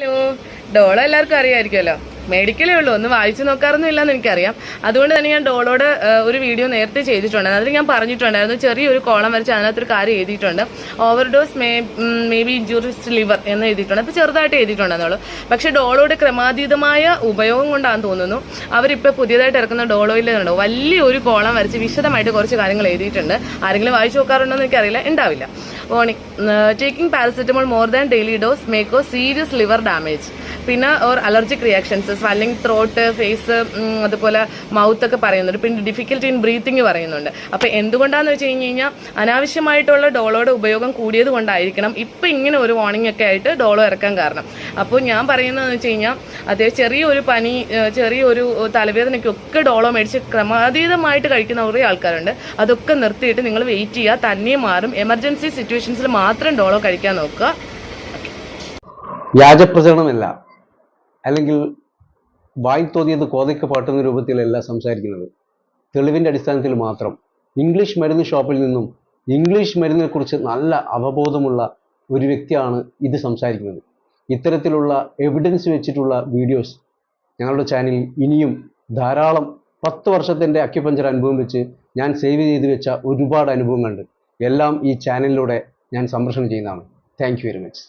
Hello. Dolo എല്ലാവർക്കും അറിയാമായിരിക്കുമല്ലോ മെഡിക്കലേ ഉള്ളൂ. ഒന്ന് വായിച്ചു നോക്കാറൊന്നും ഇല്ലെന്ന് എനിക്കറിയാം. അതുകൊണ്ട് തന്നെ ഞാൻ ഡോളോട് ഒരു വീഡിയോ നേരത്തെ ചെയ്തിട്ടുണ്ടായിരുന്നു അതിൽ ഞാൻ പറഞ്ഞിട്ടുണ്ടായിരുന്നു. ചെറിയൊരു കോളം വരച്ച് അതിനകത്തൊരു കാര്യം എഴുതിയിട്ടുണ്ട്. Overdose may may be injurious liver എന്ന് എഴുതിയിട്ടുണ്ട്. അപ്പോൾ ചെറുതായിട്ട് എഴുതിയിട്ടുണ്ടെന്നുള്ളൂ. പക്ഷെ ഡോളോയുടെ ക്രമാതീതമായ ഉപയോഗം കൊണ്ടാണെന്ന് തോന്നുന്നു. അവരിപ്പോൾ പുതിയതായിട്ട് ഇറക്കുന്ന ഡോളോയിൽ നിന്നുണ്ടോ വലിയൊരു കോളം വരച്ച് വിശദമായിട്ട് കുറച്ച് കാര്യങ്ങൾ എഴുതിയിട്ടുണ്ട്. ആരെങ്കിലും വായിച്ചു നോക്കാറുണ്ടോ എന്ന് എനിക്കറിയില്ല. ഉണ്ടാവില്ല. Warning taking paracetamol more than daily dose may cause serious liver damage പിന്നെ or allergic reactions swelling throat face അതുപോലെ മൗത്ത് ഒക്കെ പറയുന്നുണ്ട്. പിന്നെ ഡിഫിക്കൽട്ടി ഇൻ ബ്രീത്തിങ് പറയുന്നുണ്ട്. അപ്പോൾ എന്തുകൊണ്ടാന്ന് വെച്ച് കഴിഞ്ഞ് കഴിഞ്ഞാൽ അനാവശ്യമായിട്ടുള്ള ഡോളോയുടെ ഉപയോഗം കൂടിയത് കൊണ്ടായിരിക്കണം ഇപ്പം ഇങ്ങനെ ഒരു വാർണിംഗ് ഒക്കെ ആയിട്ട് ഡോളോ ഇറക്കാൻ കാരണം. അപ്പോൾ ഞാൻ പറയുന്നതെന്ന് വെച്ച് കഴിഞ്ഞാൽ അദ്ദേഹം ചെറിയൊരു പനി ചെറിയൊരു തലവേദനയ്ക്കൊക്കെ ഡോളോ മേടിച്ച് ക്രമാതീതമായിട്ട് കഴിക്കുന്ന കുറേ ആൾക്കാരുണ്ട്. അതൊക്കെ നിർത്തിയിട്ട് നിങ്ങൾ വെയിറ്റ് ചെയ്യുക തന്നെ മാറും. എമർജൻസി സിറ്റുവേഷൻസിൽ മാത്രം ഡോളോ കഴിക്കാൻ നോക്കുക. വ്യാജപ്രചരണമല്ല അല്ലെങ്കിൽ വായി തോന്നിയത് കോതയ്ക്ക് പാട്ടുന്ന രൂപത്തിലല്ല സംസാരിക്കുന്നത്. തെളിവിന്റെ അടിസ്ഥാനത്തിൽ മാത്രം. ഇംഗ്ലീഷ് മരുന്ന് ഷോപ്പിൽ നിന്നും ഇംഗ്ലീഷ് മരുന്നിനെക്കുറിച്ച് നല്ല അവബോധമുള്ള ഒരു വ്യക്തിയാണ് ഇത് സംസാരിക്കുന്നത്. ഇത്തരത്തിലുള്ള എവിഡൻസ് വെച്ചിട്ടുള്ള വീഡിയോസ് ഞങ്ങളുടെ ചാനലിൽ ഇനിയും ധാരാളം പത്ത് വർഷത്തിന്റെ അക്യുപഞ്ചർ അനുഭവം വെച്ച് ഞാൻ സേവ് ചെയ്ത് വെച്ച ഒരുപാട് അനുഭവങ്ങളുണ്ട് എല്ലാം ഈ ചാനലിലൂടെ ഞാൻ സംപ്രേഷണം ചെയ്യുന്നതാണ്. Thank very much